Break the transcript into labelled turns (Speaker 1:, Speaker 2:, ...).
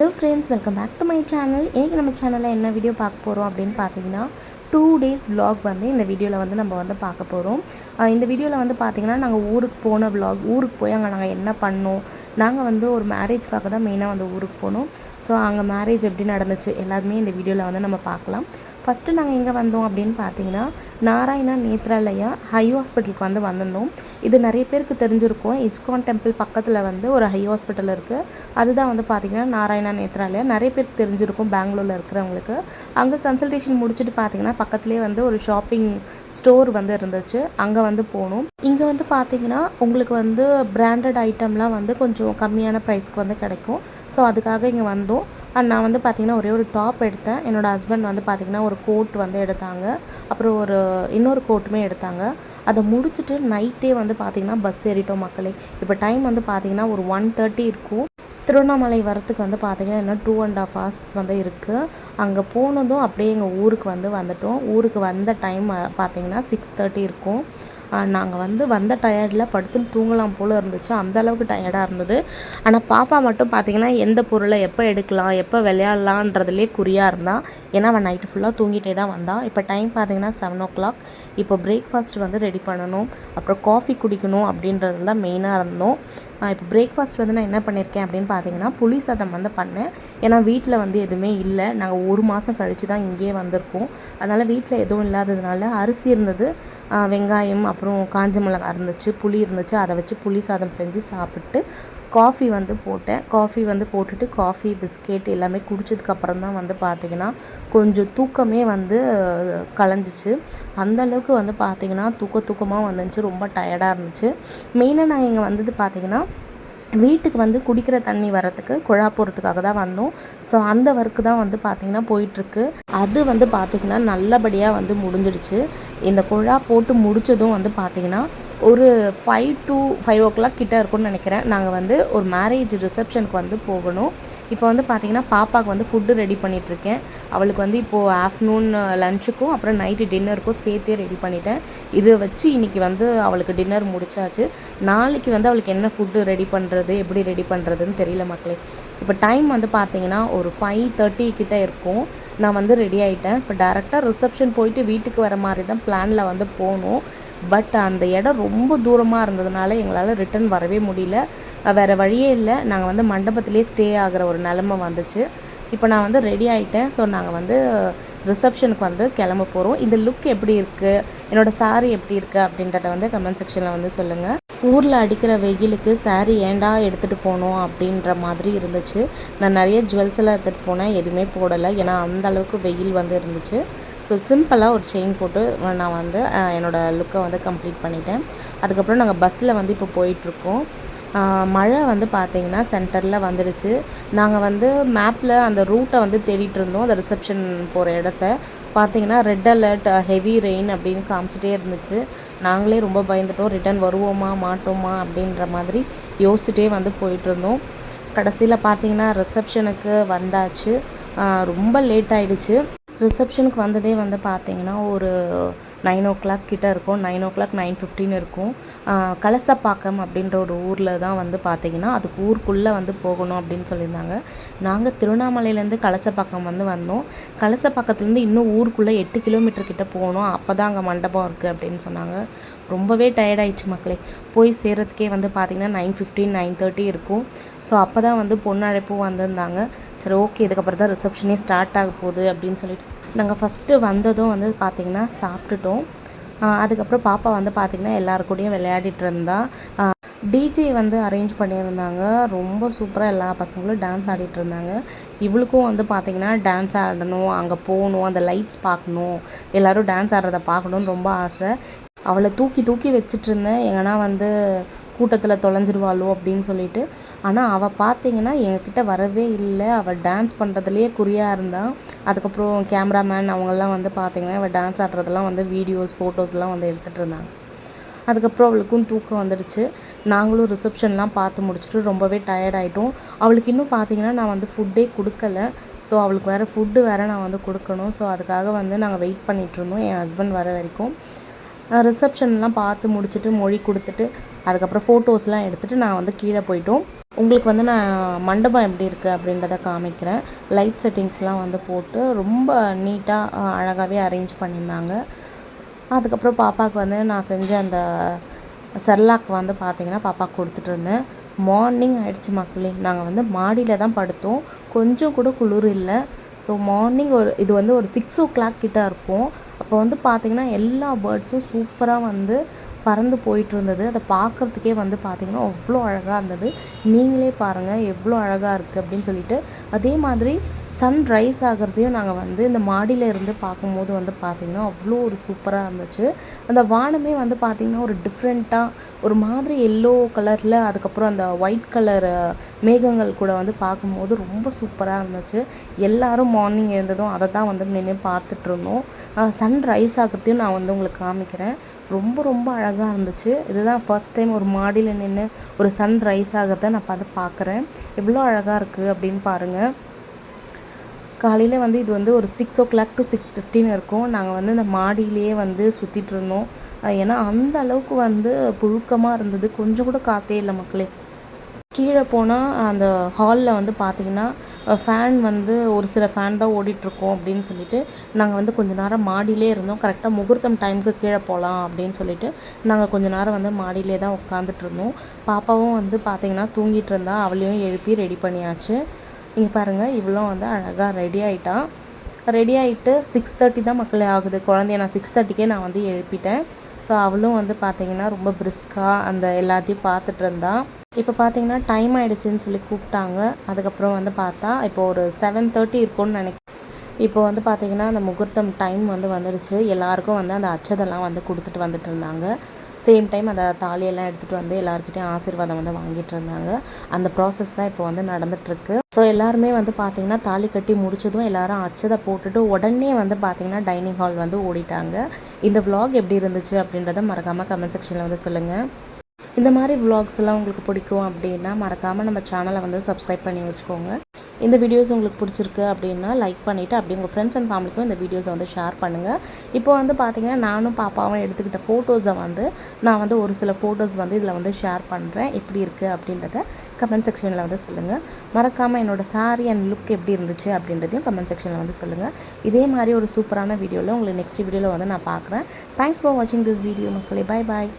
Speaker 1: Hello friends welcome back to my channel ஏங்க நம்ம சேனலில் என்ன வீடியோ பார்க்க போகிறோம் அப்படின்னு பார்த்தீங்கன்னா டூ டேஸ் விலாக் வந்து இந்த வீடியோவில் வந்து நம்ம வந்து பார்க்க போகிறோம் இந்த வீடியோவில் வந்து பார்த்திங்கன்னா நாங்கள் ஊருக்கு போன விலாக் ஊருக்கு போய் அங்கே நாங்கள் என்ன பண்ணோம்? நாங்கள் வந்து ஒரு மேரேஜ்க்காக தான் மெயினாக வந்து ஊருக்கு போனோம். ஸோ அங்கே மேரேஜ் எப்படி நடந்துச்சு? எல்லாருமே இந்த வீடியோவில் வந்து நம்ம பார்க்கலாம். ஃபஸ்ட்டு நாங்கள் எங்கே வந்தோம் அப்படின்னு பார்த்தீங்கன்னா நாராயணா நேத்ராலயா ஹை ஹாஸ்பிட்டலுக்கு வந்து வந்திருந்தோம். இது நிறைய பேருக்கு தெரிஞ்சிருக்கும். இஸ்கான் டெம்பிள் பக்கத்தில் வந்து ஒரு ஹை ஹாஸ்பிட்டல் இருக்குது அதுதான் வந்து பார்த்திங்கன்னா நாராயணா நேத்ராலயா. நிறைய பேருக்கு தெரிஞ்சிருக்கும் பெங்களூரில் இருக்கிறவங்களுக்கு. அங்கே கன்சல்டேஷன் முடிச்சுட்டு பார்த்தீங்கன்னா பக்கத்துலேயே வந்து ஒரு ஷாப்பிங் ஸ்டோர் வந்து இருந்துச்சு. அங்கே வந்து போனோம். இங்கே வந்து பார்த்தீங்கன்னா உங்களுக்கு வந்து பிராண்டட் ஐட்டம்லாம் வந்து கொஞ்சம் கம்மியான ப்ரைஸ்க்கு வந்து கிடைக்கும். ஸோ அதுக்காக இங்கே வந்தோம். அண்ட் நான் வந்து பார்த்திங்கன்னா ஒரே ஒரு டாப் எடுத்தேன். என்னோடய ஹஸ்பண்ட் வந்து பார்த்திங்கன்னா ஒரு கோட் வந்து எடுத்தாங்க. அப்புறம் ஒரு இன்னொரு கோட்டுமே எடுத்தாங்க. அதை முடிச்சுட்டு நைட்டே வந்து பார்த்திங்கன்னா பஸ் ஏறிட்டோம் மக்களே. இப்போ டைம் வந்து பார்த்திங்கன்னா ஒரு ஒன் தேர்ட்டி இருக்கும். திருவண்ணாமலை வரத்துக்கு வந்து பார்த்தீங்கன்னா இன்னும் டூ அண்ட் ஆஃப் ஹவர்ஸ் வந்து இருக்குது அங்கே போனதும் அப்படியே எங்கள் ஊருக்கு வந்து வந்துட்டோம். ஊருக்கு வந்த டைம் பார்த்தீங்கன்னா சிக்ஸ் தேர்ட்டி இருக்கும். நாங்கள் வந்து வந்த டயர்டில் படுத்துன்னு தூங்கலாம் போல் இருந்துச்சு. அந்த அளவுக்கு டயர்டாக இருந்தது. ஆனால் பாப்பா மட்டும் பார்த்தீங்கன்னா எந்த பொருளை எப்போ எடுக்கலாம் எப்போ விளையாடலான்றதுலே குறியாக இருந்தான் ஏன்னா அவன் நைட்டு ஃபுல்லாக தூங்கிட்டே தான் வந்தான் இப்போ டைம் பார்த்தீங்கன்னா செவன் ஓ கிளாக் இப்போ பிரேக்ஃபாஸ்ட் வந்து ரெடி பண்ணணும். அப்புறம் காஃபி குடிக்கணும் அப்படின்றது தான் மெயினாக இருந்தோம். இப்போ பிரேக்ஃபாஸ்ட் வந்து நான் என்ன பண்ணியிருக்கேன் அப்படின்னு பார்த்திங்கன்னா புளி சாதம் வந்து பண்ணேன். ஏன்னா வீட்டில் வந்து எதுவுமே இல்லை. நாங்கள் ஒரு மாதம் கழித்து தான் இங்கேயே வந்திருக்கோம். அதனால் வீட்டில் எதுவும் இல்லாததுனால அரிசி இருந்தது. வெங்காயம் அப்புறம் காஞ்ச மிளகா இருந்துச்சு புளி இருந்துச்சு. அதை வச்சு புளி சாதம் செஞ்சு சாப்பிட்டு காஃபி வந்து போட்டேன். காஃபி வந்து போட்டுட்டு காஃபி பிஸ்கெட் எல்லாமே குடித்ததுக்கப்புறம் தான் வந்து பார்த்திங்கன்னா கொஞ்சம் தூக்கமே வந்து கலைஞ்சிச்சு. அந்தளவுக்கு வந்து பார்த்திங்கன்னா தூக்க தூக்கமாக வந்துச்சு. ரொம்ப டயர்டாக இருந்துச்சு. மெயினாக நான் இங்கே வந்தது பார்த்திங்கன்னா வீட்டுக்கு வந்து குடிக்கிற தண்ணி வரத்துக்கு குழா போகிறதுக்காக தான் வந்தோம். ஸோ அந்த ஒர்க்கு தான் வந்து பார்த்திங்கன்னா போயிட்டுருக்கு. அது வந்து பார்த்திங்கன்னா நல்லபடியாக வந்து முடிஞ்சிடுச்சு. இந்த குழா போட்டு முடித்ததும் வந்து பார்த்திங்கன்னா ஒரு five to five o'clock கிட்டே இருக்கும்னு நினைக்கிறேன். நாங்கள் வந்து ஒரு மேரேஜ் ரிசப்ஷனுக்கு வந்து போகணும். இப்போ வந்து பார்த்திங்கன்னா பாப்பாவுக்கு வந்து ஃபுட்டு ரெடி பண்ணிகிட்ருக்கேன் அவளுக்கு வந்து இப்போது ஆஃப்டர்நூன் லஞ்சுக்கும் uh, அப்புறம் நைட்டு டின்னருக்கும் சேர்த்தே ரெடி பண்ணிட்டேன். இதை வச்சு இன்றைக்கி வந்து அவளுக்கு டின்னர் முடிச்சாச்சு. நாளைக்கு வந்து அவளுக்கு என்ன ஃபுட்டு ரெடி பண்ணுறது எப்படி ரெடி பண்ணுறதுன்னு தெரியல மக்களே. இப்போ டைம் வந்து பார்த்திங்கன்னா ஒரு ஃபைவ் தேர்ட்டி கிட்டே இருக்கும். நான் வந்து ரெடி ஆகிட்டேன் இப்போ டேரெக்டாக ரிசப்ஷன் போயிட்டு வீட்டுக்கு வர மாதிரி தான் பிளானில் வந்து போகணும். பட் அந்த இடம் ரொம்ப தூரமாக இருந்ததுனால எங்களால் ரிட்டன் வரவே முடியல. வேறு வழியே இல்லை. நாங்கள் வந்து மண்டபத்திலே ஸ்டே ஆகிற ஒரு நிலமை வந்துச்சு. இப்போ நான் வந்து ரெடி ஆகிட்டேன் ஸோ நாங்கள் வந்து ரிசப்ஷனுக்கு வந்து கிளம்ப போகிறோம் இந்த லுக் எப்படி இருக்குது என்னோடய சாரீ எப்படி இருக்குது அப்படின்றத வந்து கமெண்ட் செக்ஷனில் வந்து சொல்லுங்கள் ஊரில் அடிக்கிற வெயிலுக்கு சாரீ ஏண்டா எடுத்துகிட்டு போகணும் அப்படின்ற மாதிரி இருந்துச்சு. நான் நிறைய ஜுவல்ஸ் எல்லாம் எடுத்துகிட்டு போனேன். எதுவுமே போடலை. ஏன்னா அந்த அளவுக்கு வெயில் வந்து இருந்துச்சு. ஸோ சிம்பிளாக ஒரு செயின் போட்டு நான் வந்து என்னோடய லுக்கை வந்து கம்ப்ளீட் பண்ணிட்டேன். அதுக்கப்புறம் நாங்கள் பஸ்ஸில் வந்து இப்போ போயிட்டுருக்கோம். மழை வந்து பார்த்திங்கன்னா சென்டரில் வந்துடுச்சு. நாங்கள் வந்து மேப்பில் அந்த ரூட்டை வந்து தேடிட்டு இருந்தோம் அந்த ரிசப்ஷன் போகிற இடத்த. பார்த்தீங்கன்னா ரெட் அலர்ட் ஹெவி ரெயின் அப்படின்னு காமிச்சிட்டே இருந்துச்சு. நாங்களே ரொம்ப பயந்துட்டோம். ரிட்டர்ன் வருவோமா மாட்டோமா அப்படின்ற மாதிரி யோசிச்சுட்டே வந்து போயிட்டுருந்தோம் கடைசியில் பார்த்தீங்கன்னா ரிசப்ஷனுக்கு வந்தாச்சு. ரொம்ப லேட் ஆகிடுச்சு ரிசப்ஷனுக்கு வந்ததே வந்து பார்த்தீங்கன்னா ஒரு நைன் ஓ கிளாக் கிட்டே இருக்கும். Nine o'clock nine fifteen இருக்கும் கலசப்பாக்கம் அப்படின்ற ஒரு ஊரில் தான் வந்து பார்த்திங்கன்னா அதுக்கு ஊருக்குள்ளே வந்து போகணும் அப்படின்னு சொல்லியிருந்தாங்க. நாங்கள் திருவண்ணாமலையிலேருந்து கலசப்பாக்கம் வந்து வந்தோம். கலசப்பாக்கத்துலேருந்து இன்னும் ஊருக்குள்ளே எட்டு கிலோமீட்டர் கிட்டே போகணும். அப்போ தான் அங்கே மண்டபம் இருக்குது அப்படின்னு சொன்னாங்க. ரொம்பவே டயர்டாயிடுச்சு மக்களே. போய் சேர்கிறதுக்கே வந்து பார்த்திங்கன்னா நைன் ஃபிஃப்டின் நைன் தேர்ட்டி இருக்கும். ஸோ அப்போ தான் வந்து பொண்ணழைப்பும் வந்திருந்தாங்க. சரி ஓகே இதுக்கப்புறம் தான் ரிசப்ஷனே ஸ்டார்ட் ஆக போகுது அப்படின்னு சொல்லிட்டு. நாங்கள் ஃபஸ்ட்டு வந்ததும் வந்து பார்த்திங்கன்னா சாப்பிட்டுட்டோம். அதுக்கப்புறம் பாப்பா வந்து பார்த்திங்கன்னா எல்லாருக்கூடையும் விளையாடிட்டு இருந்தா. டிஜே வந்து அரேஞ்ச் பண்ணியிருந்தாங்க. ரொம்ப சூப்பராக எல்லா பசங்களும் டான்ஸ் ஆடிட்டு இருந்தாங்க. இவளுக்கும் வந்து பார்த்திங்கன்னா டான்ஸ் ஆடணும் அங்கே போகணும் அந்த லைட்ஸ் பார்க்கணும் எல்லோரும் டான்ஸ் ஆடுறத பார்க்கணுன்னு ரொம்ப ஆசை. அவளை தூக்கி தூக்கி வச்சுட்டு இருந்தேன். எங்கன்னா வந்து கூட்டத்தில் தொலைஞ்சிருவாளோ அப்படின்னு சொல்லிட்டு. ஆனால் அவள் பார்த்தீங்கன்னா எங்ககிட்ட வரவே இல்லை. அவள் டான்ஸ் பண்ணுறதுலையே குறியாக இருந்தாள் அதுக்கப்புறம் கேமராமேன் அவங்கெல்லாம் வந்து பார்த்திங்கன்னா அவள் டான்ஸ் ஆடுறதெல்லாம் வந்து வீடியோஸ் ஃபோட்டோஸ்லாம் வந்து எடுத்துகிட்டு இருந்தாங்க. அதுக்கப்புறம் அவளுக்கும் தூக்கம் வந்துடுச்சு. நாங்களும் ரிசப்ஷன்லாம் பார்த்து முடிச்சுட்டு ரொம்பவே டயர்ட் ஆகிட்டோம் அவளுக்கு இன்னும் பார்த்தீங்கன்னா நான் வந்து ஃபுட்டே கொடுக்கல. ஸோ அவளுக்கு வேறு ஃபுட்டு வேறு நான் வந்து கொடுக்கணும். ஸோ அதுக்காக வந்து நாங்கள் வெயிட் பண்ணிகிட்ருந்தோம் என் ஹஸ்பண்ட் வர வரைக்கும். ரிசப்ஷன்லாம் பார்த்து முடிச்சுட்டு மொழி கொடுத்துட்டு அதுக்கப்புறம் ஃபோட்டோஸ்லாம் எடுத்துகிட்டு நான் வந்து கீழே போயிட்டோம். உங்களுக்கு வந்து நான் மண்டபம் எப்படி இருக்குது அப்படின்றத காமிக்கிறேன். லைட் செட்டிங்ஸ்லாம் வந்து போட்டு ரொம்ப நீட்டாக அழகாகவே அரேஞ்ச் பண்ணியிருந்தாங்க. அதுக்கப்புறம் பாப்பாவுக்கு வந்து நான் செஞ்ச அந்த செர்லாக் வந்து பார்த்தீங்கன்னா பாப்பாவுக்கு கொடுத்துட்டு இருந்தேன். மார்னிங் ஆயிடுச்சு மக்களே. நாங்கள் வந்து மாடியில் தான் படுத்தோம். கொஞ்சம் கூட குளிர் இல்லை. ஸோ மார்னிங் ஒரு இது வந்து ஒரு சிக்ஸ் ஓ கிளாக் கிட்ட இருக்கும் அப்போ வந்து பார்த்திங்கன்னா எல்லா பேர்ட்ஸும் சூப்பராக வந்து பறந்து போயிட்டு இருந்தது அதை பார்க்குறதுக்கே வந்து பார்த்திங்கன்னா அவ்வளோ அழகாக இருந்தது. நீங்களே பாருங்கள் எவ்வளோ அழகாக இருக்குது அப்படின்னு சொல்லிட்டு. அதே மாதிரி சன் ரைஸ் ஆகிறதையும் நாங்கள் வந்து இந்த மாடியில் இருந்து பார்க்கும்போது வந்து பார்த்திங்கன்னா அவ்வளோ ஒரு சூப்பராக இருந்துச்சு. அந்த வானமே வந்து பார்த்திங்கன்னா ஒரு டிஃப்ரெண்ட்டாக ஒரு மாதிரி எல்லோ கலரில் அதுக்கப்புறம் அந்த ஒயிட் கலர் மேகங்கள் கூட வந்து பார்க்கும்போது ரொம்ப சூப்பராக இருந்துச்சு. எல்லோரும் மார்னிங் எழுந்ததும் அதை தான் வந்து நின்று பார்த்துட்ருந்தோம் சன் ரைஸ் ஆகிறதையும் நான் வந்து உங்களுக்கு காமிக்கிறேன். ரொம்ப ரொம்ப அழகாக இருந்துச்சு. இதுதான் ஃபர்ஸ்ட் டைம் ஒரு மாடியில் நின்று ஒரு சன் ரைஸ் ஆகிறத நான் பார்த்து பார்க்குறேன். எவ்வளோ அழகாக இருக்குது அப்படின்னு பாருங்கள் காலையில் வந்து இது வந்து ஒரு six o'clock to six fifteen இருக்கும். நாங்கள் வந்து இந்த மாடியிலேயே வந்து சுற்றிட்டு இருந்தோம். ஏன்னா அந்த அளவுக்கு வந்து புழுக்கமாக இருந்தது. கொஞ்சம் கூட காற்றே இல்லை மக்களே. கீழே போனால் அந்த ஹாலில் வந்து பார்த்திங்கன்னா ஃபேன் வந்து ஒரு சில ஃபேன் தான் ஓடிட்டுருக்கோம் அப்படின்னு சொல்லிட்டு நாங்கள் வந்து கொஞ்ச நேரம் மாடியிலே இருந்தோம். கரெக்டாக முகூர்த்தம் டைமுக்கு கீழே போகலாம் அப்படின்னு சொல்லிட்டு நாங்கள் கொஞ்ச நேரம் வந்து மாடியிலே தான் உட்காந்துட்டு இருந்தோம். பாப்பாவும் வந்து பார்த்திங்கன்னா தூங்கிட்டு இருந்தா அவளையும் எழுப்பி ரெடி பண்ணியாச்சு. இங்கே பாருங்கள் இவ்வளோ வந்து அழகாக ரெடி ஆகிட்டான் ரெடி ஆகிட்டு சிக்ஸ் தேர்ட்டி தான் மக்களே ஆகுது. குழந்தைய நான் சிக்ஸ் தேர்ட்டிக்கே நான் வந்து எழுப்பிட்டேன். ஸோ அவளும் வந்து பார்த்திங்கன்னா ரொம்ப பிரிஸ்காக அந்த எல்லாத்தையும் பார்த்துட்டு இருந்தா. இப்போ பார்த்தீங்கன்னா டைம் ஆகிடுச்சின்னு சொல்லி கூப்பிட்டாங்க. அதுக்கப்புறம் வந்து பார்த்தா இப்போ ஒரு செவன் தேர்ட்டி இருக்கும்னு நினைக்கிறேன். இப்போ வந்து பார்த்திங்கன்னா அந்த முகூர்த்தம் டைம் வந்து வந்துடுச்சு எல்லாருக்கும் வந்து அந்த அச்சதெல்லாம் வந்து கொடுத்துட்டு வந்துட்டு இருந்தாங்க. சேம் டைம் அந்த தாலியெல்லாம் எடுத்துகிட்டு வந்து எல்லாருக்கிட்டையும் ஆசீர்வாதம் வந்து வாங்கிட்டு இருந்தாங்க. அந்த ப்ராசஸ் தான் இப்போ வந்து நடந்துகிட்ருக்கு ஸோ எல்லாருமே வந்து பார்த்திங்கன்னா தாலி கட்டி முடிச்சதும் எல்லாரும் அச்சதை போட்டுட்டு உடனே வந்து பார்த்திங்கன்னா டைனிங் ஹால் வந்து ஓடிட்டாங்க. இந்த விலாக் எப்படி இருந்துச்சு அப்படின்றத மறக்காமல் கமெண்ட் செக்ஷனில் வந்து சொல்லுங்கள் இந்த மாதிரி விலாக்ஸ் எல்லாம் உங்களுக்கு பிடிக்கும் அப்படின்னா மறக்காமல் நம்ம சேனலை வந்து சப்ஸ்கிரைப் பண்ணி வச்சுக்கோங்க. இந்த வீடியோஸ் உங்களுக்கு பிடிச்சிருக்கு அப்படின்னா லைக் பண்ணிவிட்டு அப்படி உங்கள் ஃப்ரெண்ட்ஸ் அண்ட் ஃபேமிலிக்கும் இந்த வீடியோஸை வந்து ஷேர் பண்ணுங்கள் இப்போ வந்து பார்த்திங்கன்னா நானும் பாப்பாவும் எடுத்துக்கிட்ட ஃபோட்டோஸை வந்து நான் வந்து ஒரு சில ஃபோட்டோஸ் வந்து இதில் வந்து ஷேர் பண்ணுறேன் எப்படி இருக்குது அப்படின்றத கமெண்ட் செக்ஷனில் வந்து சொல்லுங்கள் மறக்காமல் என்னோடய சாரி அண்ட் லுக் எப்படி இருந்துச்சு அப்படின்றதையும் கமெண்ட் செக்ஷனில் வந்து சொல்லுங்கள் இதே மாதிரி ஒரு சூப்பரான வீடியோவில் உங்களுக்கு நெக்ஸ்ட் வீடியோவில் வந்து நான் பார்க்குறேன். தேங்க்ஸ் ஃபார் வாட்சிங் திஸ் வீடியோ மக்களே. Bye bye